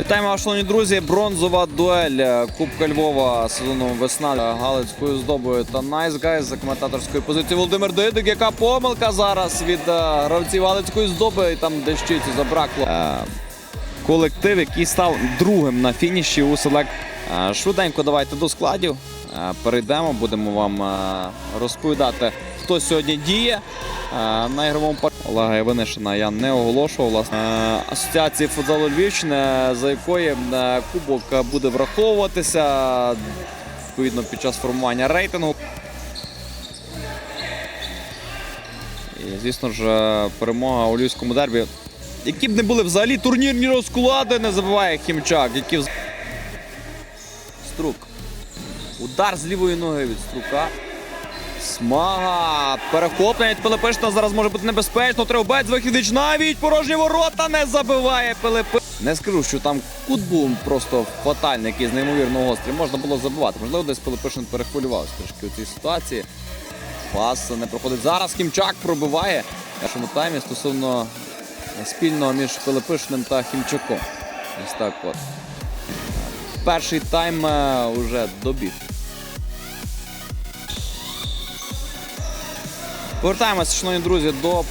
Вітаємо вас, шановні друзі. Бронзова дуель е, Кубка Львова сезону весна Галицькою здобою та Nice за коментаторської позиції Володимир Доїдик. Яка помилка зараз від е, гравців Галицької здоби. І там дещиці забракло. Е, Колектив, який став другим на фініші у селект. Швиденько давайте до складів. Перейдемо, будемо вам розповідати, хто сьогодні діє на ігровому парку. Олега Іванишина я не оголошував власне асоціації футзалу Львівщини, за якої кубок буде враховуватися відповідно під час формування рейтингу. І, звісно ж, перемога у львівському дербі. Які б не були взагалі турнірні розклади, не забуває Хімчак, які вз- Струк. Удар з лівої ноги від струка. Смага. Перехоплення від Пилипишина зараз може бути небезпечно. Трьохбець вихідич навіть порожні ворота не забиває Пилипи. Не скажу, що там кут був просто фатальний, якийсь неймовірно гострий. Можна було забивати. Можливо, десь Пилипишин перехвилювався трошки у цій ситуації. Пас не проходить. Зараз Хімчак пробиває в першому таймі стосовно спільного між Пилипишиним та Хімчаком. Ось так от. Перший тайм е, уже добіг. Повертаємося, шановні друзі, до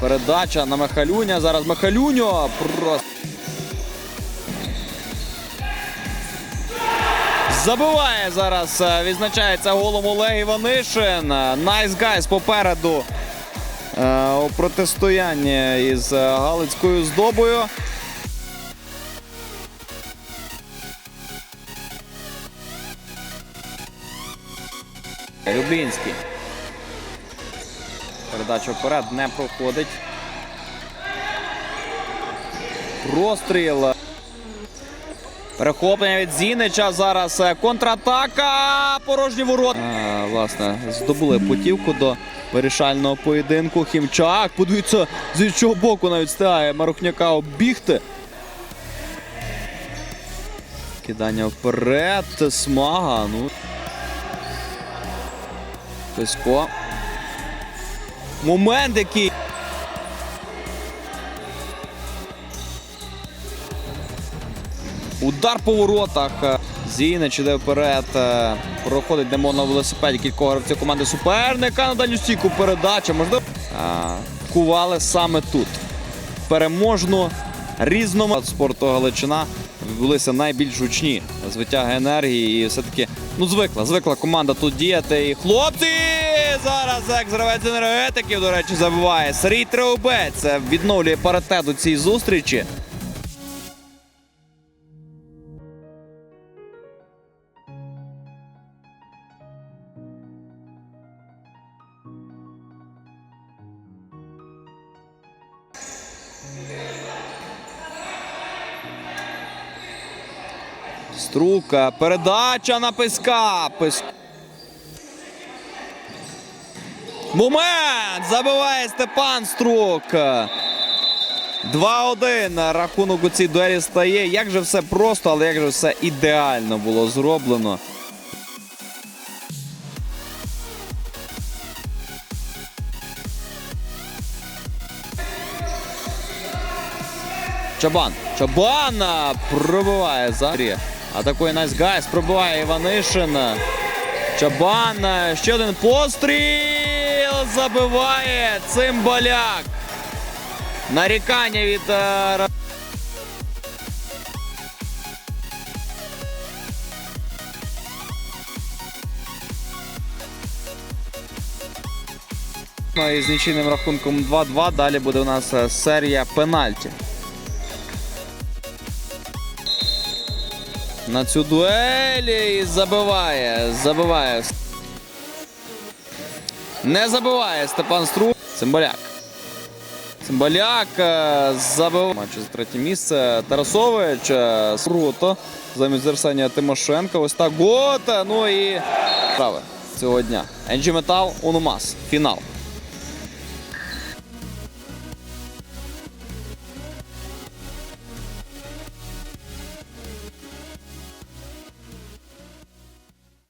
передача на Михалюня. Зараз Михалюньо просто. Забиває зараз, е, відзначається голом Олег Іванишин. Найс гайс попереду е, у протистоянні із Галицькою здобою. Люблінський. Передача вперед не проходить. Простріл. Перехоплення від Зінича. Зараз е, контратака. Порожні ворота. А, власне, здобули путівку до вирішального поєдинку. Хімчак. Подивіться, з іншого боку навіть стигає Марухняка обігти. Кидання вперед. Смага. Ну. Писько. Момент який. Удар по воротах. Зінич іде вперед. Проходить Демон на велосипеді кількох гравців команди суперника. На дальню стійку передача. Можливо. Кували саме тут. Переможну різному спорту Галичина відбулися найбільш гучні з витяги енергії. І все-таки ну звикла, звикла команда тут діяти. І хлопці зараз екс-гравець енергетиків, до речі, забиває. Сергій Треубець відновлює паритет у цій зустрічі. Струка, передача на писка. Пис... Момент! Забиває Степан Струк. 2-1. Рахунок у цій дуелі стає. Як же все просто, але як же все ідеально було зроблено. Чабан. Чабан пробиває за Атакує Найс Гайс, пробиває Іванишин. Чабан. Ще один постріл. Забиває Цимбаляк. Нарікання від е, Ну, з нічийним рахунком 2-2. Далі буде у нас е, серія пенальті. На цю дуелі і забиває. Забиває. Не забиває Степан Стру. Цимбаляк. Цимбаляк е, забив матчі за третє місце. Тарасович е, Сруто замість зерсання Тимошенка. Ось так Гота. Ну і праве цього дня. NG Metal Унумас. Фінал.